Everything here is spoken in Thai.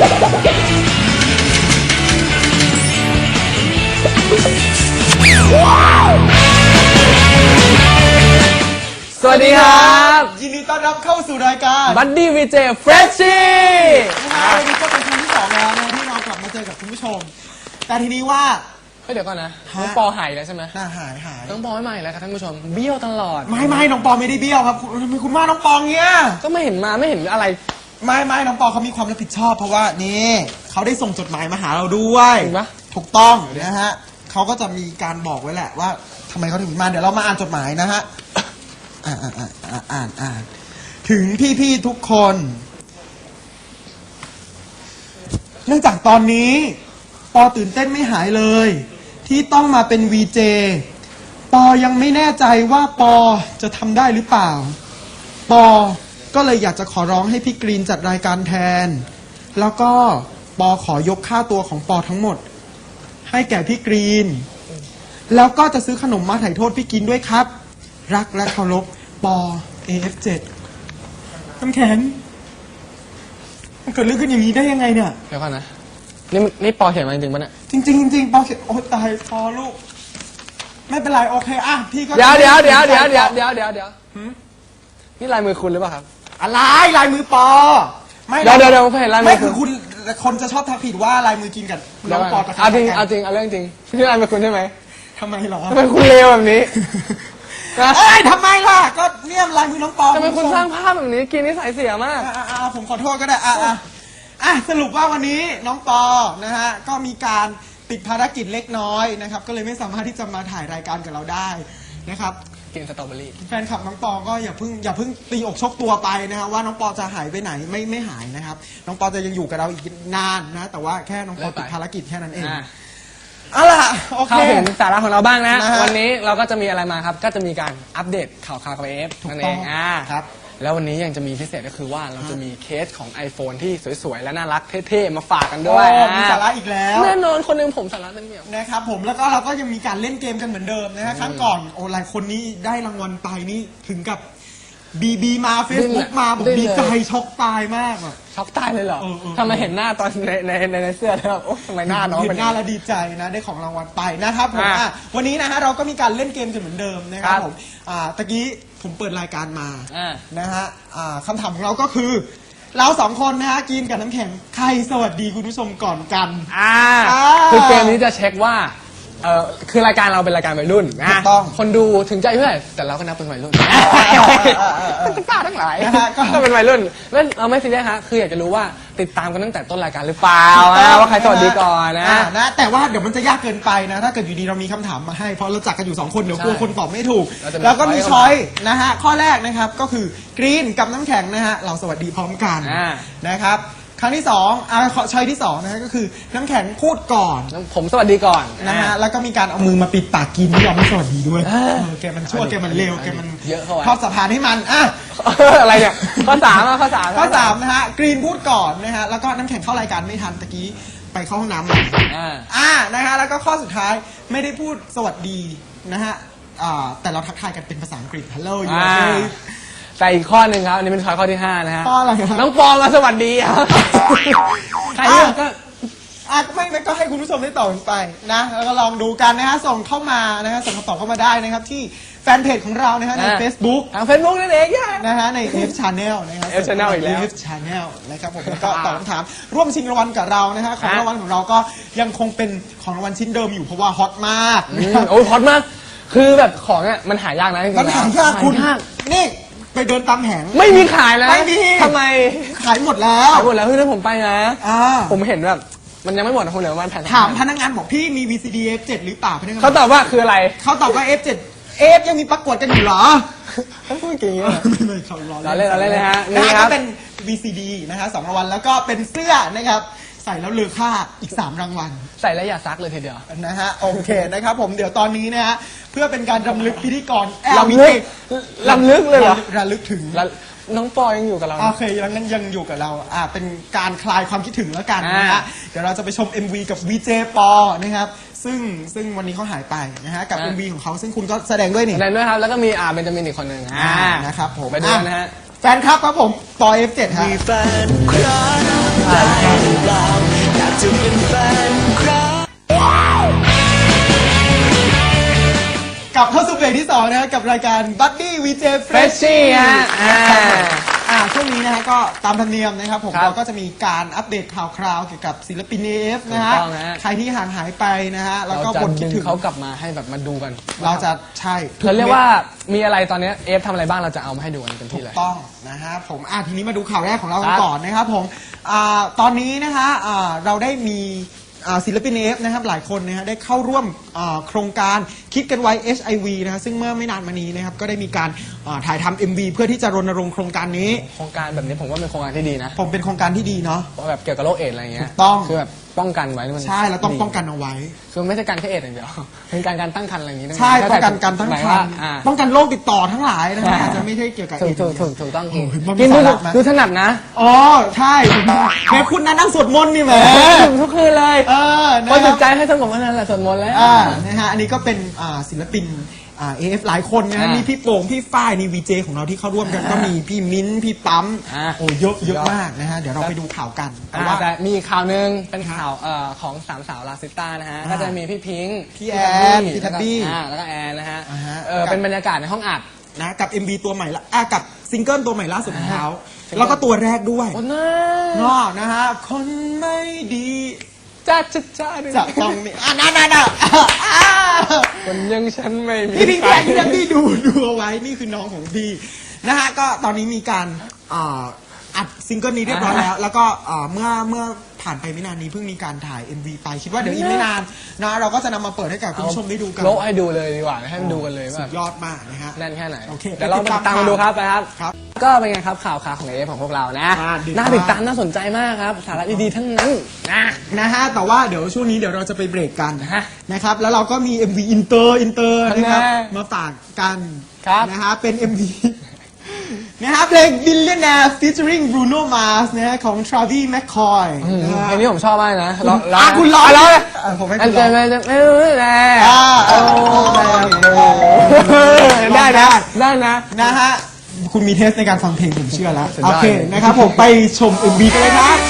สวัสดีครับยินดีต้อนรับเข้าสู่รายการบัดดี้วีเจเฟรชชี่นะฮะวันนี้ก็เป็นครั้งที่สองแล้วนะที่เรากลับมาเจอกับคุณผู้ชม แต่ทีนี้ว่า เฮ้ยเดี๋ยวก่อนนะฮะน้องปอหายแล้วใช่ไหมหน้าหายหายน้องปอไม่มาอีกแล้วครับท่านผู้ชม เบี้ยวตลอด ไม่ไม่น้องปอไม่ได้เบี้ยวครับคุณทำไมคุณว่าน้องปองเนี้ย ก็ไม่เห็นมาไม่เห็นอะไร ไม่ไม่น้องปอเขามีความรับผิดชอบ เพราะว่านี่เขาได้ส่งจดหมายมาหาเราด้วยจริงปะ ถูกต้องนะฮะเขาก็จะมีการบอกไว้แหละว่าทำไมเขาถึงมาเดี๋ยวเรามาอ่านจดหมายนะฮะอ่านอ่านอ่านอ่านอ่านอ่านถึงพี่ๆทุกคน เนื่องจากตอนนี้ปอตื่นเต้นไม่หายเลย ที่ต้องมาเป็นวีเจปอยังไม่แน่ใจว่าปอจะทำได้หรือเปล่า ปอ ก็เลยอยากจะขอร้องให้พี่กรีนจัดรายการแทน แล้วก็ปอขอยกค่าตัวของปอทั้งหมด ให้แก่พี่กรีน แล้วก็จะซื้อขนมมาถ่ายโทษพี่กรีนด้วยครับ รักและเคารพปอ AF7 น้ำแข็งมันเกิดเรื่องขึ้นอย่างนี้ได้ยังไงเนี่ย เดี๋ยวก่อนนะนี่นี่ปอเขียนมาจริงๆปะเนี่ยจริงจริงจริงปอเขียนโอ้ตายปอลูก ไม่เป็นไรโอเคอะพี่ก็ เดี๋ยวเดี๋ยวเดี๋ยวเดี๋ยวเดี๋ยวเดี๋ยวเดี๋ยวนี่ลายมือคุณหรือเปล่าครับ อะไรลายมือปอ ไม่เดี๋ยวเดี๋ยวเดี๋ยวผมเห็นลายมือ ไม่คือคุณคนจะชอบทักผิดว่าลายมือกินกับน้องปอเดี๋กยวระก่อนเอาจริงกันเอาจริงเอาเรื่องจริงนี่ลายมือคุณใช่ไหมทำไมเหรอทำไมคุณเลวแบบนี้นะเอ้ยทำไมล่ะ ก็เนี่ยลายมือน้องปอทำไมคุณสร้างภาพแบบนี้กินนิสัยเสียมาก อะอะอะผมขอโทษก็ได้อะอะอะสรุปว่าวันนี้น้องปอนะฮะก็มีการติดภารกิจเล็กน้อยนะครับ ก็เลยไม่สามารถที่จะมาถ่ายรายการกับเราได้นะครับ กินสตรอเบอรี่แฟนคลับน้องปอก็อย่าเพิ่งอย่าเพิ่งตีอกชกตัวไปนะครับว่าน้องปอจะหายไปไหนไม่ไม่หายนะครับ น้องปอจะยังอยู่กับเราอีกนานนะ แต่ว่าแค่น้องปอเลิกไปติดภารกิจแค่นั้นเองอะเอาล่ะโอเค เข้าถึงสาระของเราบ้างนะ นะฮะ วันนี้เราก็จะมีอะไรมาครับ ก็จะมีการอัปเดตข่าวข่าวกับเอฟถูกนั่นต้เอองงอ่า ครับ แล้ววันนี้ยังจะมีพิเศษก็คือว่าเราจะมีเคสของ iPhone ที่สวยๆ และน่ารักเท่ๆ มาฝากกันด้วยโอ้มีอ่สาระอีกแล้ว แน่นอนคนหนึงผมสาระเต็มเหนียว นะครับผมแล้วก็เราก็ยังมีการเล่นเกมกันเหมือนเดิมนะฮะครั้งก่อนโอ้หลายคนนี้ได้รางวัลไปนี่ถึงกับบีบีมาเฟซบุ๊กมาบอกดีใจช็อกตายมากแบบช็อกตายเลยเหรอเออเออ ทำไมเห็นหน้าตอนในในในในเสื้อแล้วแบบโอ๊ยทำไมหน้าน้องเห็เป็น นหน้าแล้วดีใจนะได้ของรางวัลไปนะครับผมอะอะวันนี้นะฮะเราก็มีการเล่นเกมกันเหมือนเดิมนะครับครับผมอ่าตะกี้ ผมเปิดรายการมาอ่า นะฮะอ่าคำถามของเราก็คือ เราสองคนนะฮะกินกับน้ำแข็งใครสวัสดีคุณผู้ชมก่อนกัน อ่าอ่า คือเกมนี้จะเช็คว่า เออคือรายการเราเป็นรายการวัยรุ่นนะถูกต้องคนดูถึงใจเพื่อนแต่เราก็นับเป็นวัยรุ่นเออเออเออป้าทั้งหลายนะฮะก็ ก็เป็นวัยรุ่นแล้วเราไม่ซีเรียสฮะคืออยากจะรู้ว่าติดตามกันตั้งแต่ต้นรายการหรือเปล่าถูกต้องอะว่าใครสวัสดีก่อนนะานะ แต่ว่าเดี๋ยวมันจะยากเกินไปนะ ถ้าเกิดอยู่ดีเรามีคำถามมาให้ เพราะเราจักกันอยู่สองคนเดี๋ยวกลัวใช่คนตอบไม่ถูก เราจะมีแล้วก็มีช้ช้ออยยนะฮะ ข้อแรกนะครับก็คือกรีนกับน้ำแข็งนะฮะ เราสวัสดีพร้อมกันอ่า นะครับ ครั้งที่สองอ่าขอช้อยที่สองนะฮะก็คือน้ำแข็งพูดก่อนผมสวัสดีก่อนนะฮะอ่แล้วก็มีการเอามือมาปิดปากกินไม่ยอมให้สวัสดีด้วยเออเออแกมันชั่วแกมันเลวแกมันเยอะเข้าไว้ ทอดสะพานให้มันอะอะไรเนี่ยข้อสามอะข้อสามข้อสามนะฮะกรีนพูดก่อนนะฮะแล้วก็น้ำแข็งเข้ารายการไม่ทันตะกี้ไปเข้าห้องน้ำมาอ่า อ่านะฮะแล้วก็ข้อสุดท้ายไม่ได้พูดสวัสดีนะฮะอ่าแต่เราทักทายกันเป็นภาษาอังกฤษ hello you อ่า okay แต่อีกข้อหนึ่งครับอันนี้เป็นข้อข้อที่ห้านะฮะข้ออะไรครับ น้องปอมาสวัสดีครับใครเลือกก็ อะไม่ไม่ก็ให้คุณผู้ชมได้ตอบกันไปนะแล้วก็ลองดูกันนะฮะส่งเข้ามานะฮะส่งคำตอบเข้ามาได้นะครับที่แฟนเพจของเรานะฮะใน อ่า Facebook ทางเฟซบุ๊กนั่นเองย่า นะฮะใน F Channel นะครับ F Channel อีกแล้ว F Channel นะครับผมแล้วก็ตอบคำถามร่วมชิงรางวัลกับเรานะฮะของรางวัลของเราก็ยังคงเป็นของรางวัลชิ้นเดิมอยู่เพราะว่าฮอตมาก อืนะมครับโอ้ยฮอตมาก คือแบบของอะมันหายากนะจริงๆมันหายากคุณหยากนี่ ไปเดินตามแผงไม่มีขายแล้วไม่มี ทำไมขายหมดแล้วขายหมดแล้วเฮ้ยถ้าผมไปนะ อ่าผมเห็นแบบมันยังไม่หมดนะคุณเหลือประมาณแผ่นถามพนักงานบอกพี่มี VCD F7 หรือเปล่าพนักงานเขาตอบว่าคืออะไรเขาตอบว่า F7 F ยังมีประกวดกันอยู่เหรอเขาพูดอย่างนี้เหรอไม่ไม่เขาล้อล้อเล่นล้อเล่นนะฮะนี่นี่คครัรับบเป็น VCD นะฮะสองรางวัลแล้วก็เป็นเสื้อนะครับ ใส่แล้วเลอค่าอีก 3 รางวัล ใส่แล้วอย่าซักเลยทีเดียว นะฮะโอเคนะครับผมเดี๋ยวตอนนี้นะฮะเพื่อเป็นการรำลึกพิธีกรแอลลำลึกลำลึกเลยเหรอ ระลึกถึง แล้วน้องปอยังอยู่กับเรา โอเคยังนั้นยังอยู่กับเราอ่าเป็นการคลายความคิดถึงแล้วกันนะฮะอ่าเดี๋ยวเราจะไปชม MV กับ VJ ปอนะครับ ซึ่งซึ่งวันนี้เขาหายไปนะฮะกับ อ่า MV ของเขาซึ่งคุณก็แสดงด้วยนี่แสดงด้วยครับ แล้วก็มีอ่าเบนจามินอีกคนหนึ่งอ่านะครับผมไปดูกันนะฮะ แฟนครับครับผมปอ F7 ฮะมีแฟนครับ ได้หรือเปล่าอยากจะเป็นแฟนครับ กลับเข้าสู่เบรกที่2นะครับกับรายการ Buddy VJ Freshie Freshie ฮะอ่า อ่าช่วงนี้นะฮะก็ตามธรรมเนียมนะครับผมครับเราก็จะมีการอัปเดตข่าวคราวเกี่ยวกับศิลปิน AF นะฮะถูกต้องฮะ ใครที่ห่างหายไปนะฮะแล้วก็เราจะบทคิดึดงถึงเขากลับมาให้แบบมาดูกันเราจะใช่เขาเรียกว่ามีอะไรตอนเนี้เอฟทำอะไรบ้างเราจะเอามาให้ดูกันเต็มที่เลย ต้องนะฮะผมอะทีนี้มาดูข่าวแรกของเราคกัรันบก่อนนะครับผมอ่าตอนนี้นะฮะอ่าเราได้มี อ่าศิลปิน AF นะครับหลายคนนะฮะได้เข้าร่วมอ่าโครงการคิดกันไว้ HIV นะฮะซึ่งเมื่อไม่นานมานี้นะครับก็ได้มีการอ่าถ่ายทำ MV เพื่อที่จะรณรงค์โครงการนี้ โครงการแบบนี้ผมว่าเป็นโครงการที่ดีนะผมเป็นโครงการที่ดีเนาะเพราะแบบเกี่ยวกับโรคเอดส์อะไรเงี้ยถูกต้อง คือแบบ ป้องกันไว้นี่มันใช่เราต้องดีป้องกันเอาไว้ คือไม่ใช่การแค่เอดส์อย่างเดียวเป็นการการตั้งครรภ์อะไรอย่างงี้ด้วยใช่ป้องกันการตั้งหมายครว่ารภ์อ่าป้องกันโรคติดต่อทั้งหลายนะฮะอาจจะไม่ใช่เกี่ยวกับถูก AIDS ถูกถูกถูกต้องโอ้โหมันมีกินดูสาระไหมดูถนัดนะอ๋อใช่ผมแม่คุณนะนั่งสวดมนต์นี่แหมถึงทุกคืนเลยเออนะคนคจิรับตใจให้สงบเท่านั้นแหละสวดมนต์แล้วอ่านะฮะอันนี้ก็เป็นอ่าศิลปินอ่า เอฟหลายคนนะฮะอ่ามีมีพี่โป่งพี่ฝ้ายนี่วีเจของเราที่เข้าร่วมกันก็มีพี่มิ้นท์พี่ปั๊มอ่า โอ้เยอะเยอะยอดมากนะฮะเดี๋ยวเราไปดูข่าวกันแต่อ่าว่า แต่มีอีกข่าวหนึ่งเป็นข่าวเอ่อของสามสาวลาซิต้านะฮะ อ่าก็จะมีพี่พิงค์พี่แอนพี่พี่แท็บบี้อ่าแล้วก็แอนนะฮะอ่าฮะ เออเป็นบรรยากาศในห้องอัด นะกับ MV ตัวใหม่ละอะกับซิงเกิลตัวใหม่ล่าสุดของเขาซิงเกิลแล้วก็ตัวแรกด้วย โอ้น่าเนาะนะฮะ คนไม่ดี จ้าจ้าจ้าจะต้องมีอะนั่นนั่นอะอ่าคนอยังฉันไม่มีพี่พี่ใครพี่พี่พี่ดูดูเอาไว้นี่คือน้องของพี่นะฮะก็ตอนนี้มีการอ่า อัดซิงเกิลนี้เรียบร้อยแล้ว แล้วก็อ่าเมื่อเมื่อผ่านไปไม่นานนี้เพิ่งมีการถ่าย MV ไปคิดว่าเดี๋ยวอีกไม่นานนะเราก็จะนำมาเปิดให้กับคุณผู้ชมได้ดูกันโละให้ดูเลยดีกว่าให้มันดูกันเลยสุว่าดยอดมากนะฮะ แน่นแค่ไหนโอเคเดี๋ยวเราไปไปติดตามตามมาดูครับไปครับ ครับก็เป็นไงครับข่าวข่าวของเอฟของพวกเรานะ อ่าดีน่าติดตามน่าสนใจมากครับ สาระดีๆทั้งนั้นนะ นะฮะแต่ว่าเดี๋ยวช่วงนี้เดี๋ยวเราจะไปเบรกกันฮะนะครับแล้วเราก็มี MV อินเตอร์อินเตอร์นะครับแน่มาฝากกันครับ นะฮะเป็น MV นะฮะเพลง Billionaire featuring Bruno Mars นะฮะของ Travis McCoy อืมนะฮะเพลงนี้ผมชอบมากนะร้องร้องอะคุณร้องะร้องเลยอะผมให้อัคุนณเจร้องไม่ไม่รู้แน่อ่าโอ้ได้ได้ได้นะได้นะ นะฮะ คุณมีเทสในการฟังเพลงผมเชื่อแล้วสุดยโออดเคนะครับผมไปชม MV กันเลยครับเช้า